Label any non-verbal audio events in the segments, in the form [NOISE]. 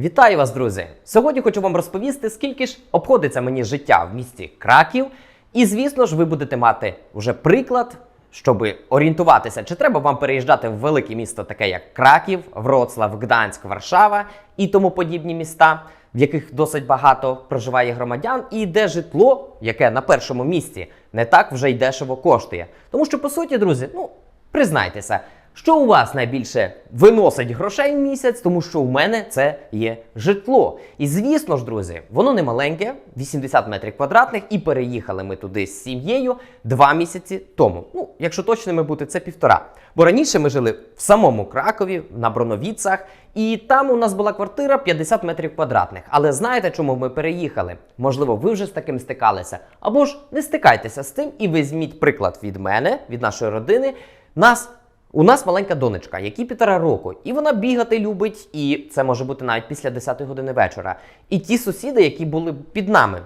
Вітаю вас, друзі! Сьогодні хочу вам розповісти, скільки ж обходиться мені життя в місті Краків. І, звісно ж, ви будете мати вже приклад, щоб орієнтуватися, чи треба вам переїжджати в велике місто, таке як Краків, Вроцлав, Гданськ, Варшава і тому подібні міста, в яких досить багато проживає громадян, і де житло, яке на першому місці, не так вже й дешево коштує. Тому що, по суті, друзі, ну признайтеся. Що у вас найбільше виносить грошей в місяць, тому що у мене це є житло. І звісно ж, друзі, воно не маленьке, 80 метрів квадратних, і переїхали ми туди з сім'єю два місяці тому. Ну, якщо точними бути, це півтора. Бо раніше ми жили в самому Кракові, на Броновіцах, і там у нас була квартира 50 метрів квадратних. Але знаєте, чому ми переїхали? Можливо, ви вже з таким стикалися. Або ж не стикайтеся з тим і візьміть приклад від мене, від нашої родини. Нас у нас маленька донечка, якій півтора року, і вона бігати любить, і це може бути навіть після 10 години вечора. І ті сусіди, які були під нами,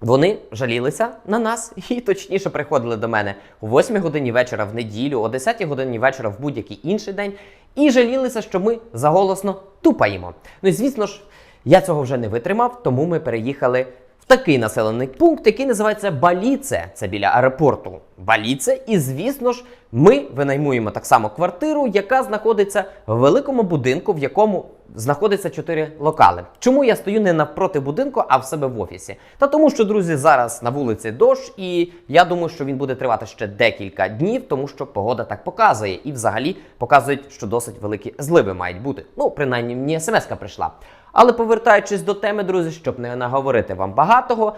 вони жалілися на нас і точніше приходили до мене о 8 годині вечора в неділю, о 10 годині вечора в будь-який інший день, і жалілися, що ми заголосно тупаємо. Ну і звісно ж, я цього вже не витримав, тому ми переїхали такий населений пункт, який називається Баліце. Це біля аеропорту Баліце. І звісно ж, ми винаймуємо так само квартиру, яка знаходиться в великому будинку, в якому знаходиться чотири локали. Чому я стою не навпроти будинку, а в себе в офісі? Та тому, що друзі, зараз на вулиці дощ, і я думаю, що він буде тривати ще декілька днів, тому що погода так показує, і взагалі показують, що досить великі зливи мають бути. Ну, принаймні, мені смс-ка прийшла. Але повертаючись до теми, друзі, щоб не наговорити вам багатого.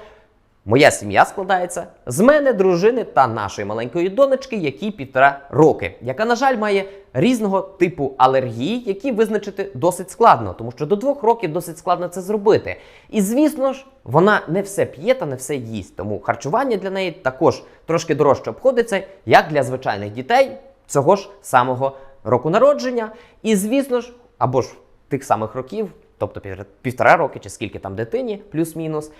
Моя сім'я складається з мене, дружини та нашої маленької донечки, якій півтора роки, яка, на жаль, має різного типу алергії, які визначити досить складно, тому що до двох років досить складно це зробити. І звісно ж, вона не все п'є та не все їсть. Тому харчування для неї також трошки дорожче обходиться, як для звичайних дітей цього ж самого року народження. І звісно ж, або ж тих самих років, тобто півтора роки чи скільки там дитині, плюс-мінус.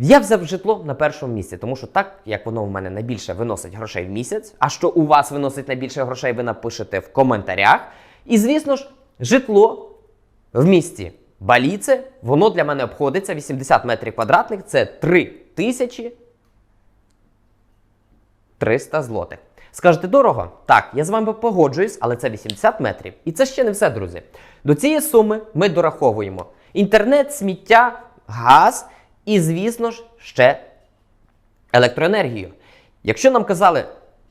Я взяв житло на першому місці, тому що так як воно в мене найбільше виносить грошей в місяць. А що у вас виносить найбільше грошей, ви напишете в коментарях. І звісно ж, житло в місті Баліце, воно для мене обходиться 80 метрів квадратних, це 3 тисячі 300 злотих. Скажете, дорого? Так, я з вами погоджуюсь, але це 80 метрів. І це ще не все, друзі. До цієї суми ми дораховуємо інтернет, сміття, газ і, звісно ж, ще електроенергію. Якщо нам казали,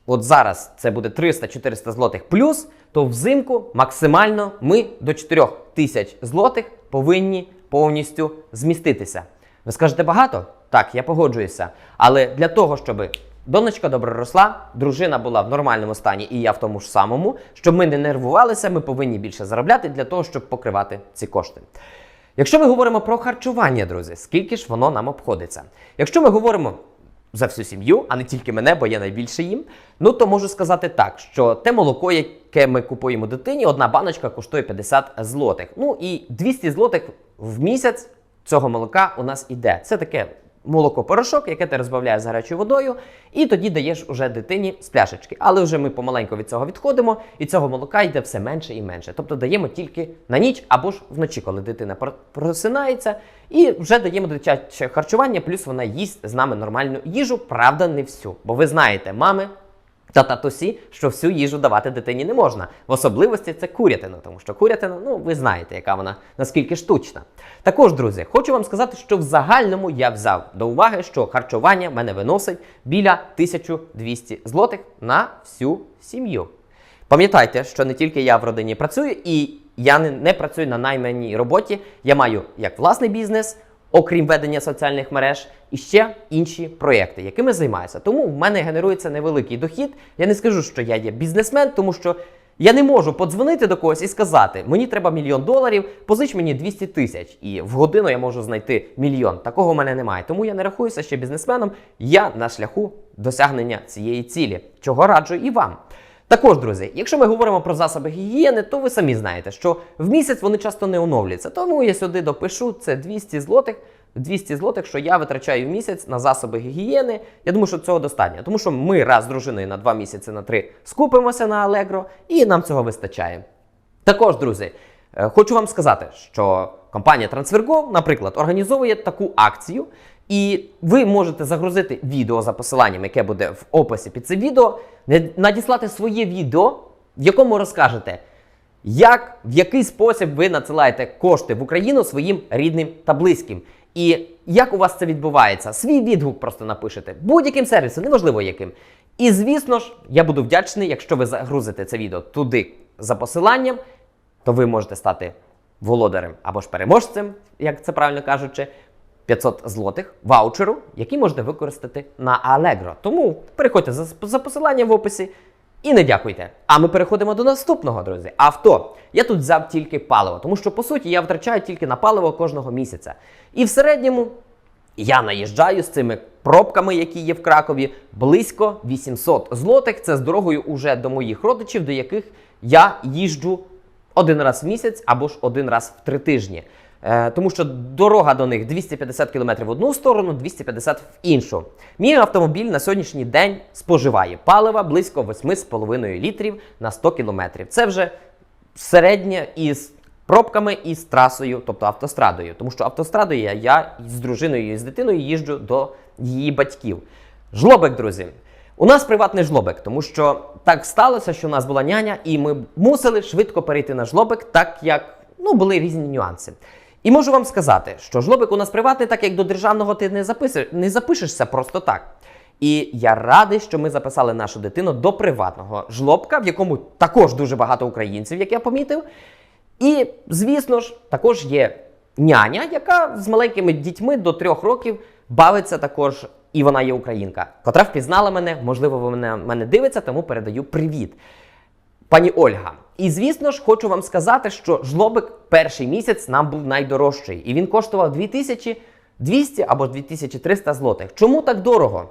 от зараз це буде 300-400 злотих плюс, то взимку максимально ми до 4 тисяч злотих повинні повністю зміститися. Ви скажете багато? Так, я погоджуюся. Але для того, щоб донечка добре росла, дружина була в нормальному стані, і я в тому ж самому, щоб ми не нервувалися, ми повинні більше заробляти для того, щоб покривати ці кошти. Якщо ми говоримо про харчування, друзі, скільки ж воно нам обходиться? Якщо ми говоримо за всю сім'ю, а не тільки мене, бо я найбільше їм, ну то можу сказати так, що те молоко, яке ми купуємо дитині, одна баночка коштує 50 злотих. Ну і 200 злотих в місяць цього молока у нас іде. Це таке молоко-порошок, яке ти розбавляєш з гарячою водою, і тоді даєш уже дитині з пляшечки. Але вже ми помаленьку від цього відходимо, і цього молока йде все менше і менше. Тобто даємо тільки на ніч або ж вночі, коли дитина пр- просинається, і вже даємо дитяче харчування, плюс вона їсть з нами нормальну їжу, правда, не всю. Бо ви знаєте, мами. Та татусі, що всю їжу давати дитині не можна. В особливості це курятина, тому що курятина, ну ви знаєте, яка вона наскільки штучна. Також, друзі, хочу вам сказати, що в загальному я взяв до уваги, що харчування мене виносить біля 1200 злотих на всю сім'ю. Пам'ятайте, що не тільки я в родині працюю, і я не, не працюю на найманій роботі. Я маю як власний бізнес, окрім ведення соціальних мереж, і ще інші проєкти, якими займаюся. Тому в мене генерується невеликий дохід. Я не скажу, що я є бізнесмен, тому що я не можу подзвонити до когось і сказати, мені треба мільйон доларів, позич мені 200 тисяч, і в годину я можу знайти мільйон. Такого в мене немає. Тому я не рахуюся ще бізнесменом. Я на шляху досягнення цієї цілі, чого раджу і вам. Також, друзі, якщо ми говоримо про засоби гігієни, то ви самі знаєте, що в місяць вони часто не оновлюються. Тому я сюди допишу це 200 злотих. 200 злотих, що я витрачаю в місяць на засоби гігієни. Я думаю, що цього достатньо. Тому що ми раз з дружиною на 2 місяці на 3 скупимося на Allegro, і нам цього вистачає. Також, друзі, Е, Хочу вам сказати, що компанія TransferGo, наприклад, організовує таку акцію, і ви можете загрузити відео за посиланням, яке буде в описі під цим відео, надіслати своє відео, в якому розкажете, як в який спосіб ви надсилаєте кошти в Україну своїм рідним та близьким. І як у вас це відбувається? Свій відгук просто напишете будь-яким сервісом, неважливо яким. І звісно ж, я буду вдячний, якщо ви загрузите це відео туди за посиланням, то ви можете стати володарем або ж переможцем, як це правильно кажучи, 500 злотих ваучеру, який можете використати на Allegro. Тому переходьте за, за посиланням в описі і не дякуйте. А ми переходимо до наступного, друзі. Авто. Я тут взяв тільки паливо, тому що по суті я втрачаю тільки на паливо кожного місяця. І в середньому я наїжджаю з цими пробками, які є в Кракові, близько 800 злотих. Це з дорогою уже до моїх родичів, до яких я їжджу один раз в місяць або ж один раз в три тижні. Е, тому що дорога до них 250 км в одну сторону, 250 в іншу. Мій автомобіль на сьогоднішній день споживає палива близько 8,5 літрів на 100 км. Це вже середнє із пробками і з трасою, тобто автострадою. Тому що автострадою я, з дружиною і з дитиною їжджу до її батьків. Жлобик, друзі. У нас приватний жлобик, тому що так сталося, що у нас була няня, і ми мусили швидко перейти на жлобик, так як ну, були різні нюанси. І можу вам сказати, що жлобик у нас приватний, так як до державного ти не, записиш, не запишешся просто так. І я радий, що ми записали нашу дитину до приватного жлобка, в якому також дуже багато українців, як я помітив. І, звісно ж, також є няня, яка з маленькими дітьми до трьох років бавиться також, і вона є українка, котра впізнала мене, можливо, мене, мене дивиться, тому передаю привіт. Пані Ольга. І звісно ж, хочу вам сказати, що жлобик перший місяць нам був найдорожчий, і він коштував 2200 або 2300 злотих. Чому так дорого?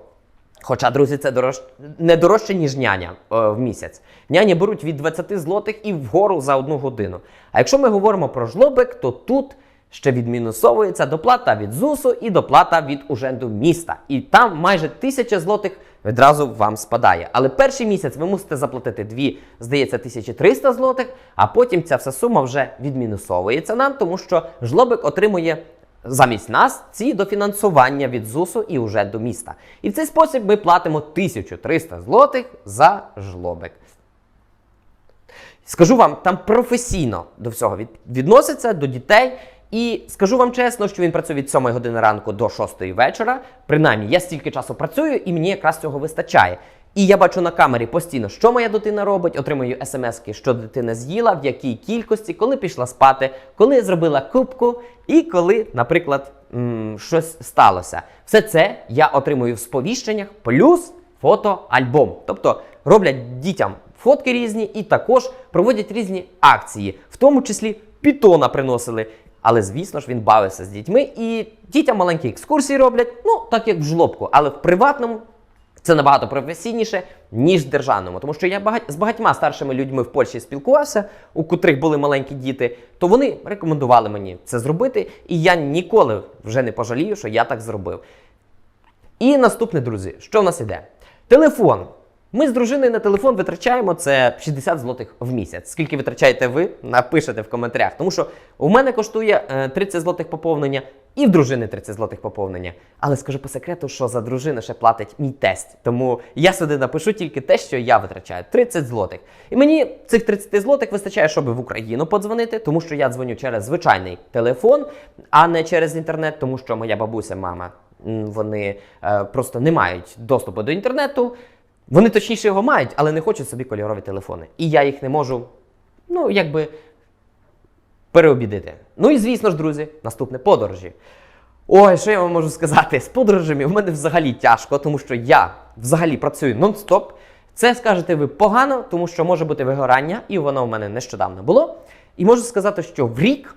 Хоча, друзі, це дорож... не дорожче, ніж няня е, в місяць. Няні беруть від 20 злотих і вгору за одну годину. А якщо ми говоримо про жлобик, то тут ще відмінусовується доплата від ЗУСу і доплата від уженду міста. І там майже 1000 злотих відразу вам спадає. Але перший місяць ви мусите заплатити 2, здається, 1300 злотих, а потім ця вся сума вже відмінусовується нам, тому що жлобик отримує замість нас ці дофінансування від ЗУСу і уже до міста. І в цей спосіб ми платимо 1300 злотих за жлобик. Скажу вам, там професійно до всього від, відноситься до дітей. І скажу вам чесно, що він працює від 7 години ранку до 6 вечора. Принаймні, я стільки часу працюю, і мені якраз цього вистачає. І я бачу на камері постійно, що моя дитина робить, отримую смски, що дитина з'їла, в якій кількості, коли пішла спати, коли зробила кубку, і коли, наприклад, м, щось сталося. Все це я отримую в сповіщеннях, плюс фотоальбом. Тобто роблять дітям фотки різні і також проводять різні акції, в тому числі пітона приносили. Але звісно ж він бавився з дітьми, і дітям маленькі екскурсії роблять, ну так як в жлобку, але в приватному це набагато професійніше, ніж в державному. Тому що я багать, з багатьма старшими людьми в Польщі спілкувався, у котрих були маленькі діти, то вони рекомендували мені це зробити, і я ніколи вже не пожалію, що я так зробив. І наступне, друзі, що в нас іде? Телефон. Ми з дружиною на телефон витрачаємо це 60 злотих в місяць. Скільки витрачаєте ви, напишете в коментарях. Тому що у мене коштує е, 30 злотих поповнення, і в дружини 30 злотих поповнення. Але скажу по секрету, що за дружину ще платить мій тесть. Тому я сюди напишу тільки те, що я витрачаю 30 злотих. І мені цих 30 злотих вистачає, щоб в Україну подзвонити, тому що я дзвоню через звичайний телефон, а не через інтернет, тому що моя бабуся, мама, вони е, просто не мають доступу до інтернету. Вони точніше його мають, але не хочуть собі кольорові телефони. І я їх не можу, ну, якби переобідити. Ну і звісно ж, друзі, наступне подорожі. Ой, що я вам можу сказати? З подорожами в мене взагалі тяжко, тому що я взагалі працюю нон-стоп. Це скажете ви погано, тому що може бути вигорання, і воно в мене нещодавно було. І можу сказати, що в рік,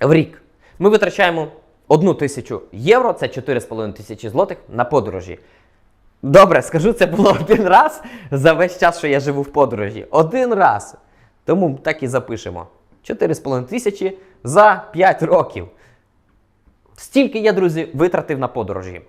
в рік ми витрачаємо одну тисячу євро, це 4,5 тисячі злотих на подорожі. Добре, скажу, це було один раз за весь час, що я живу в подорожі. Один раз. Тому так і запишемо. 4,5 тисячі за 5 років. Стільки я, друзі, витратив на подорожі.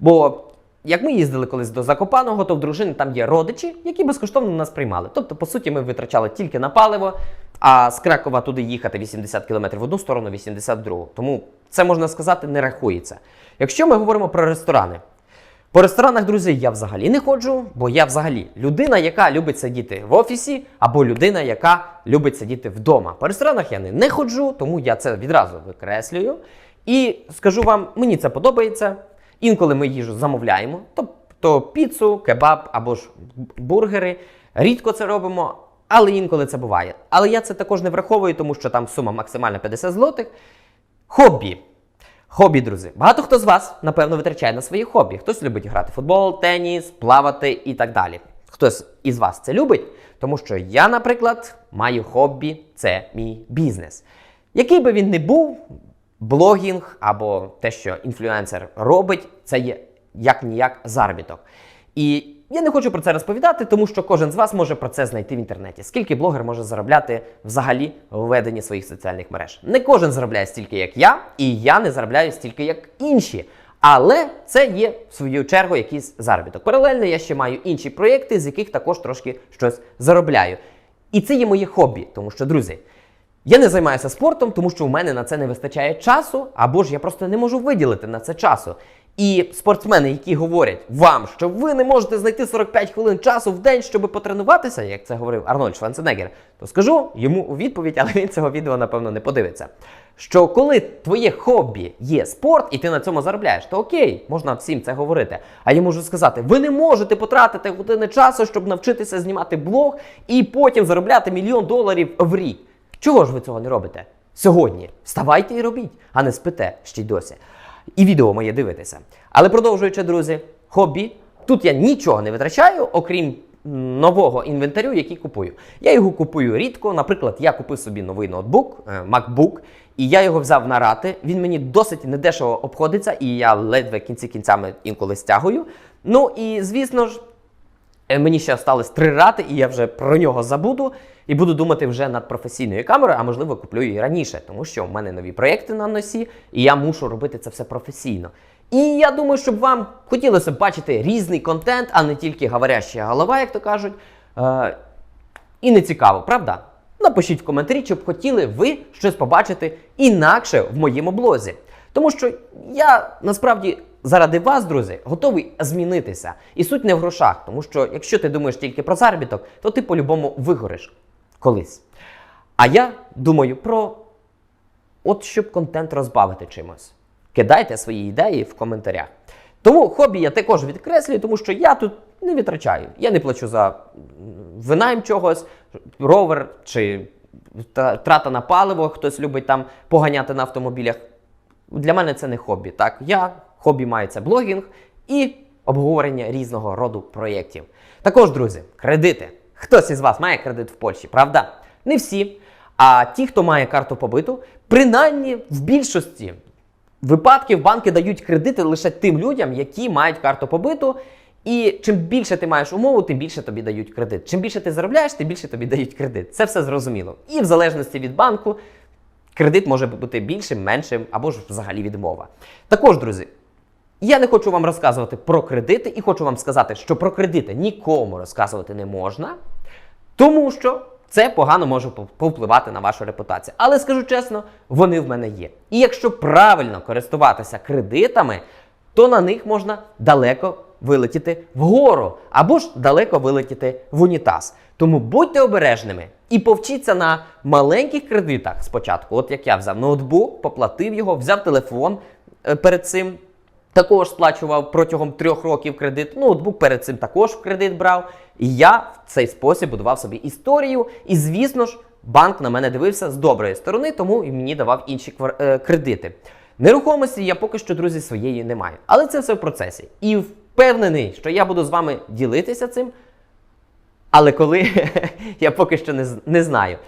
Бо як ми їздили колись до Закопаного, то в дружини там є родичі, які безкоштовно нас приймали. Тобто, по суті, ми витрачали тільки на паливо, а з Кракова туди їхати 80 км в одну сторону, 80 в другу. Тому це можна сказати не рахується. Якщо ми говоримо про ресторани, по ресторанах, друзі, я взагалі не ходжу, бо я взагалі людина, яка любить сидіти в офісі, або людина, яка любить сидіти вдома. По ресторанах я не, не ходжу, тому я це відразу викреслюю. І скажу вам, мені це подобається. Інколи ми їжу замовляємо, тобто піцу, кебаб або ж бургери. Рідко це робимо, але інколи це буває. Але я це також не враховую, тому що там сума максимальна 50 злотих. Хобі. Хобі, друзі. Багато хто з вас, напевно, витрачає на свої хобі. Хтось любить грати в футбол, теніс, плавати і так далі. Хтось із вас це любить, тому що я, наприклад, маю хобі, це мій бізнес. Який би він не був, блогінг або те, що інфлюенсер робить, це є як ніяк заробіток. І я не хочу про це розповідати, тому що кожен з вас може про це знайти в інтернеті. Скільки блогер може заробляти взагалі в веденні своїх соціальних мереж? Не кожен заробляє стільки, як я, і я не заробляю стільки, як інші. Але це є в свою чергу якийсь заробіток. Паралельно я ще маю інші проєкти, з яких також трошки щось заробляю. І це є моє хобі, тому що, друзі, я не займаюся спортом, тому що у мене на це не вистачає часу, або ж я просто не можу виділити на це часу. І спортсмени, які говорять вам, що ви не можете знайти 45 хвилин часу в день, щоб потренуватися, як це говорив Арнольд Шварценеггер, то скажу йому у відповідь, але він цього відео, напевно, не подивиться. Що коли твоє хобі є спорт, і ти на цьому заробляєш, то окей, можна всім це говорити. А я можу сказати, ви не можете потратити години часу, щоб навчитися знімати блог і потім заробляти мільйон доларів в рік. Чого ж ви цього не робите? Сьогодні вставайте і робіть, а не спите ще й досі. І відео моє дивитися. Але продовжуючи, друзі, хобі. Тут я нічого не витрачаю, окрім нового інвентарю, який купую. Я його купую рідко. Наприклад, я купив собі новий ноутбук, е, MacBook, і я його взяв на рати. Він мені досить недешево обходиться, і я ледве кінці кінцями інколи стягую. Ну і звісно ж, Мені ще осталось три рати, і я вже про нього забуду. І буду думати вже над професійною камерою, а можливо куплю її раніше, тому що в мене нові проєкти на носі, і я мушу робити це все професійно. І я думаю, щоб вам хотілося б бачити різний контент, а не тільки говоряща голова, як то кажуть. Е- і не цікаво, правда? Напишіть в коментарі, чи б хотіли ви щось побачити інакше в моєму блозі. Тому що я насправді заради вас, друзі, готовий змінитися. І суть не в грошах, тому що якщо ти думаєш тільки про заробіток, то ти по-любому вигориш колись. А я думаю про от щоб контент розбавити чимось. Кидайте свої ідеї в коментарях. Тому хобі я також відкреслюю, тому що я тут не витрачаю. Я не плачу за винайм чогось, ровер чи трата на паливо, хтось любить там поганяти на автомобілях. Для мене це не хобі. Так, я хобі це блогінг і обговорення різного роду проєктів. Також, друзі, кредити. Хтось із вас має кредит в Польщі, правда? Не всі. А ті, хто має карту побиту, принаймні в більшості випадків банки дають кредити лише тим людям, які мають карту побиту. І чим більше ти маєш умову, тим більше тобі дають кредит. Чим більше ти заробляєш, тим більше тобі дають кредит. Це все зрозуміло. І в залежності від банку кредит може бути більшим, меншим або ж взагалі відмова. Також, друзі, я не хочу вам розказувати про кредити і хочу вам сказати, що про кредити нікому розказувати не можна, тому що це погано може повпливати на вашу репутацію. Але скажу чесно, вони в мене є. І якщо правильно користуватися кредитами, то на них можна далеко вилетіти вгору або ж далеко вилетіти в унітаз. Тому будьте обережними і повчіться на маленьких кредитах спочатку. От як я взяв ноутбук, поплатив його, взяв телефон е, перед цим. Також сплачував протягом трьох років кредит. Ноутбук перед цим також в кредит брав. І я в цей спосіб будував собі історію. І, звісно ж, банк на мене дивився з доброї сторони, тому і мені давав інші е, кредити. Нерухомості я поки що, друзі, своєї не маю. Але це все в процесі. І впевнений, що я буду з вами ділитися цим. Але коли [LAUGHS] я поки що не, не знаю.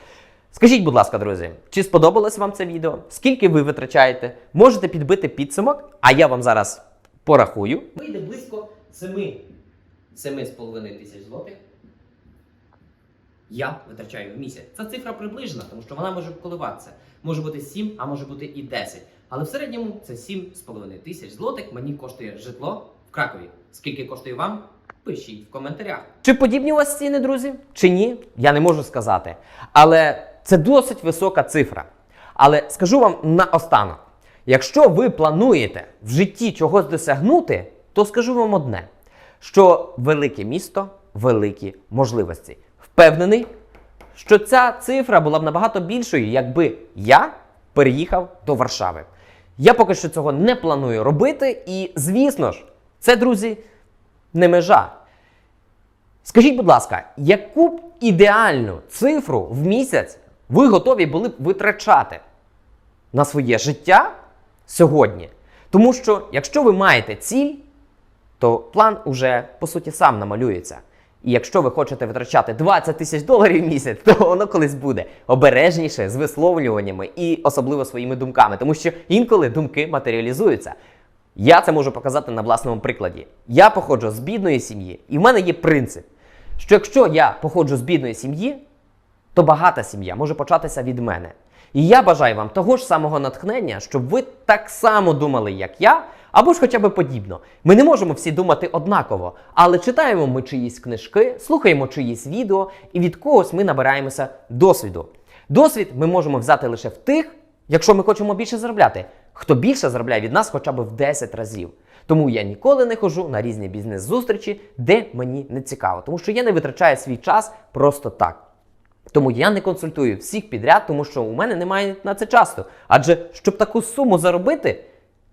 Скажіть, будь ласка, друзі, чи сподобалось вам це відео? Скільки ви витрачаєте? Можете підбити підсумок, а я вам зараз порахую. Вийде близько 7 7,5 тисяч злотих. Я витрачаю в місяць. Це цифра приближена, тому що вона може коливатися. Може бути 7, а може бути і 10. Але в середньому це 7,5 тисяч злотих мені коштує житло в Кракові. Скільки коштує вам? Пишіть в коментарях. Чи подібні у вас ціни, друзі? Чи ні? Я не можу сказати. Але це досить висока цифра. Але скажу вам наостанок: якщо ви плануєте в житті чогось досягнути, то скажу вам одне: що велике місто великі можливості. Впевнений, що ця цифра була б набагато більшою, якби я переїхав до Варшави. Я поки що цього не планую робити, і звісно ж, це, друзі, не межа. Скажіть, будь ласка, яку б ідеальну цифру в місяць ви готові були б витрачати на своє життя сьогодні? Тому що, якщо ви маєте ціль, то план уже по суті сам намалюється. І якщо ви хочете витрачати 20 тисяч доларів в місяць, то воно колись буде обережніше з висловлюваннями і особливо своїми думками, тому що інколи думки матеріалізуються. Я це можу показати на власному прикладі. Я походжу з бідної сім'ї, і в мене є принцип, що якщо я походжу з бідної сім'ї, то багата сім'я може початися від мене. І я бажаю вам того ж самого натхнення, щоб ви так само думали, як я, або ж хоча б подібно. Ми не можемо всі думати однаково, але читаємо ми чиїсь книжки, слухаємо чиїсь відео, і від когось ми набираємося досвіду. Досвід ми можемо взяти лише в тих, якщо ми хочемо більше заробляти. Хто більше заробляє від нас хоча б в 10 разів. Тому я ніколи не ходжу на різні бізнес-зустрічі, де мені не цікаво, тому що я не витрачаю свій час просто так. Тому я не консультую всіх підряд, тому що у мене немає на це часу. Адже щоб таку суму заробити,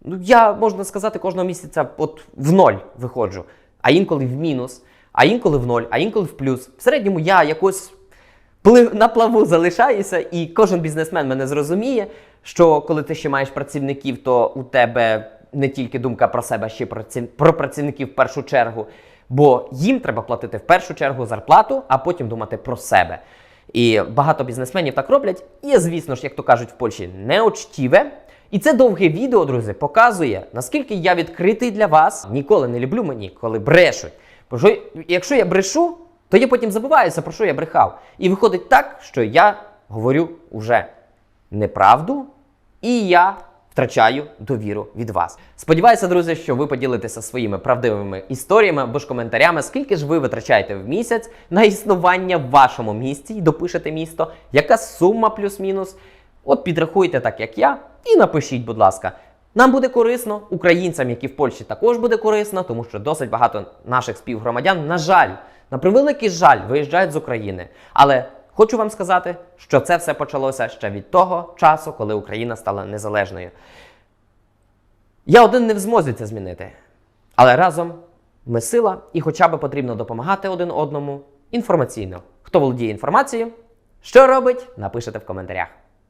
ну я можна сказати, кожного місяця от в ноль виходжу, а інколи в мінус, а інколи в ноль, а інколи в плюс. В середньому я якось плив на плаву залишаюся, і кожен бізнесмен мене зрозуміє, що коли ти ще маєш працівників, то у тебе не тільки думка про себе, ще про ці- про працівників в першу чергу. Бо їм треба платити в першу чергу зарплату, а потім думати про себе. І багато бізнесменів так роблять. І, звісно ж, як то кажуть в Польщі, неочтіве. І це довге відео, друзі, показує, наскільки я відкритий для вас. Ніколи не люблю мені, коли брешуть. Бо що, якщо я брешу, то я потім забуваюся, про що я брехав. І виходить так, що я говорю уже неправду, і я втрачаю довіру від вас. Сподіваюся, друзі, що ви поділитеся своїми правдивими історіями або ж коментарями, скільки ж ви витрачаєте в місяць на існування в вашому місті і допишете місто, яка сума плюс-мінус. От підрахуйте так, як я, і напишіть, будь ласка. Нам буде корисно, українцям, які в Польщі також буде корисно, тому що досить багато наших співгромадян, на жаль, на превеликий жаль, виїжджають з України. Але хочу вам сказати, що це все почалося ще від того часу, коли Україна стала незалежною. Я один не в змозі це змінити. Але разом ми сила, і хоча б потрібно допомагати один одному інформаційно. Хто володіє інформацією, що робить, напишете в коментарях.